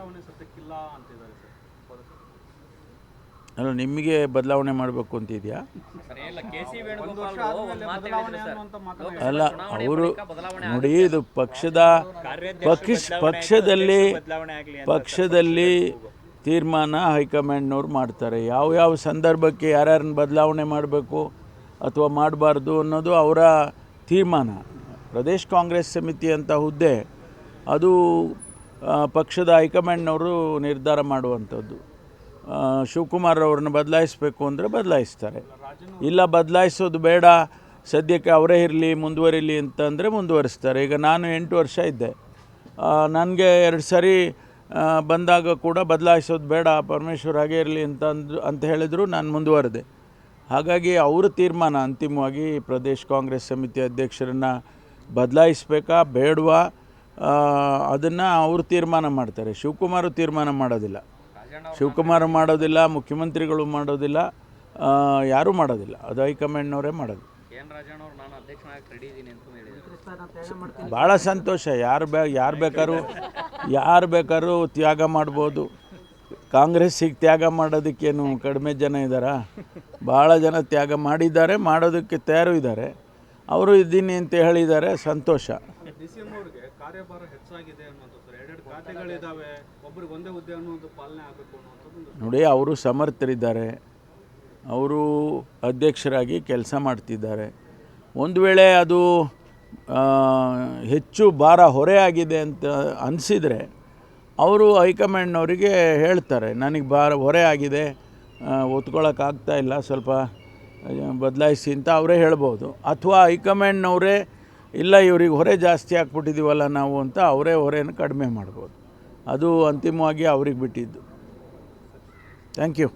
ಬದಲಾವಣೆ ಸದ್ಯಕ್ಕಿಲ್ಲ ಅಂತಿದ್ದಾರೆ ಸರ್. ಅಲ್ಲ ನಿಮಗೆ ಬದಲಾವಣೆ ಮಾಡಬೇಕು ಅಂತಿದೆಯಾ? ಒಂದು ವರ್ಷ ಆದ್ಮೇಲೆ ಬದಲಾವಣೆ ಅನ್ನುವಂಥ ಮಾತನ್ನ ಅಲ್ಲ ಅವರು ನೋಡಿ ಇದು ಪಕ್ಷದ ಪಕ್ಷ ಪಕ್ಷದಲ್ಲಿ ಪಕ್ಷದಲ್ಲಿ ತೀರ್ಮಾನ ಹೈಕಮಾಂಡ್ನವ್ರು ಮಾಡ್ತಾರೆ. ಯಾವ ಯಾವ ಸಂದರ್ಭಕ್ಕೆ ಯಾರ್ಯಾರನ್ನ ಬದಲಾವಣೆ ಮಾಡಬೇಕು ಅಥವಾ ಮಾಡಬಾರ್ದು ಅನ್ನೋದು ಅವರ ತೀರ್ಮಾನ. ಪ್ರದೇಶ್ ಕಾಂಗ್ರೆಸ್ ಸಮಿತಿ ಅಂತ ಹುದ್ದೆ ಅದು ಪಕ್ಷದ ಹೈಕಮಾಂಡ್ನವರು ನಿರ್ಧಾರ ಮಾಡುವಂಥದ್ದು. ಶಿವಕುಮಾರ್ ಅವ್ರನ್ನ ಬದಲಾಯಿಸಬೇಕು ಅಂದರೆ ಬದಲಾಯಿಸ್ತಾರೆ. ಇಲ್ಲ ಬದಲಾಯಿಸೋದು ಬೇಡ, ಸದ್ಯಕ್ಕೆ ಅವರೇ ಇರಲಿ, ಮುಂದುವರಿಲಿ ಅಂತಂದರೆ ಮುಂದುವರಿಸ್ತಾರೆ. ಈಗ ನಾನು ಎಂಟು ವರ್ಷ ಇದ್ದೆ. ನನಗೆ ಎರಡು ಸರಿ ಬಂದಾಗ ಕೂಡ ಬದಲಾಯಿಸೋದು ಬೇಡ, ಪರಮೇಶ್ವರ್ ಹಾಗೆ ಇರಲಿ ಅಂತ ಅಂತ ಹೇಳಿದ್ರು ನಾನು ಮುಂದುವರೆದೆ. ಹಾಗಾಗಿ ಅವರ ತೀರ್ಮಾನ ಅಂತಿಮವಾಗಿ ಪ್ರದೇಶ್ ಕಾಂಗ್ರೆಸ್ ಸಮಿತಿ ಅಧ್ಯಕ್ಷರನ್ನು ಬದಲಾಯಿಸ್ಬೇಕಾ, ಬೇಡವಾ? ಅದನ್ನು ಅವರು ತೀರ್ಮಾನ ಮಾಡ್ತಾರೆ. ಶಿವಕುಮಾರ್ ತೀರ್ಮಾನ ಮಾಡೋದಿಲ್ಲ. ಶಿವಕುಮಾರ್ ಮಾಡೋದಿಲ್ಲ ಮುಖ್ಯಮಂತ್ರಿಗಳು ಮಾಡೋದಿಲ್ಲ ಯಾರೂ ಮಾಡೋದಿಲ್ಲ. ಅದು ಹೈಕಮಾಂಡ್ನವರೇ ಮಾಡೋದು. ಭಾಳ ಸಂತೋಷ. ಯಾರು ಬೇ ಯಾರು ಬೇಕಾದ್ರೂ ಯಾರು ಬೇಕಾದ್ರೂ ತ್ಯಾಗ ಮಾಡ್ಬೋದು. ಕಾಂಗ್ರೆಸ್ಸಿಗೆ ತ್ಯಾಗ ಮಾಡೋದಕ್ಕೇನು ಕಡಿಮೆ ಜನ ಇದ್ದಾರಾ? ಭಾಳ ಜನ ತ್ಯಾಗ ಮಾಡಿದ್ದಾರೆ ಮಾಡೋದಕ್ಕೆ ತಯಾರು ಇದ್ದಾರೆ. ಅವರು ಇದ್ದೀನಿ ಅಂತ ಹೇಳಿದ್ದಾರೆ. ಸಂತೋಷ. ಡಿ ಸಿ ಅವ್ರಿಗೆ ಕಾರ್ಯಭಾರ ಹೆಚ್ಚಾಗಿದೆ ಅನ್ನೋದು ಎರಡೆರಡು ಖಾತೆಗಳಿದ್ದಾವೆ ಒಬ್ಬರಿಗೆ ಒಂದೇ ಹುದ್ದೆ ಅನ್ನೋದು ಪಾಲನೆ ಆಗಬೇಕು ಅನ್ನುವಂಥದ್ದು ಒಂದು ನೋಡಿ ಅವರು ಸಮರ್ಥರಿದ್ದಾರೆ. ಅವರು ಅಧ್ಯಕ್ಷರಾಗಿ ಕೆಲಸ ಮಾಡ್ತಿದ್ದಾರೆ. ಒಂದು ವೇಳೆ ಅದು ಹೆಚ್ಚು ಭಾರ ಹೊರೆ ಆಗಿದೆ ಅಂತ ಅನಿಸಿದರೆ ಅವರು ಹೈಕಮಾಂಡ್ನವರಿಗೆ ಹೇಳ್ತಾರೆ ನನಗೆ ಭಾರ ಹೊರೆ ಆಗಿದೆ ಒತ್ಕೊಳ್ಳೋಕ್ಕಾಗ್ತಾ ಇಲ್ಲ ಸ್ವಲ್ಪ ಬದಲಾಯಿಸಿ ಅಂತ ಅವರೇ ಹೇಳ್ಬೋದು. ಅಥವಾ ಹೈಕಮಾಂಡ್ನವರೇ ಇಲ್ಲ, ಇವ್ರಿಗೆ ಹೊರೆ ಜಾಸ್ತಿ ಹಾಕ್ಬಿಟ್ಟಿದ್ದೀವಲ್ಲ ನಾವು ಅಂತ ಅವರೇ ಹೊರೆಯನ್ನು ಕಡಿಮೆ ಮಾಡ್ಬೋದು. ಅದು ಅಂತಿಮವಾಗಿ ಅವ್ರಿಗೆ ಬಿಟ್ಟಿದ್ದು. Thank you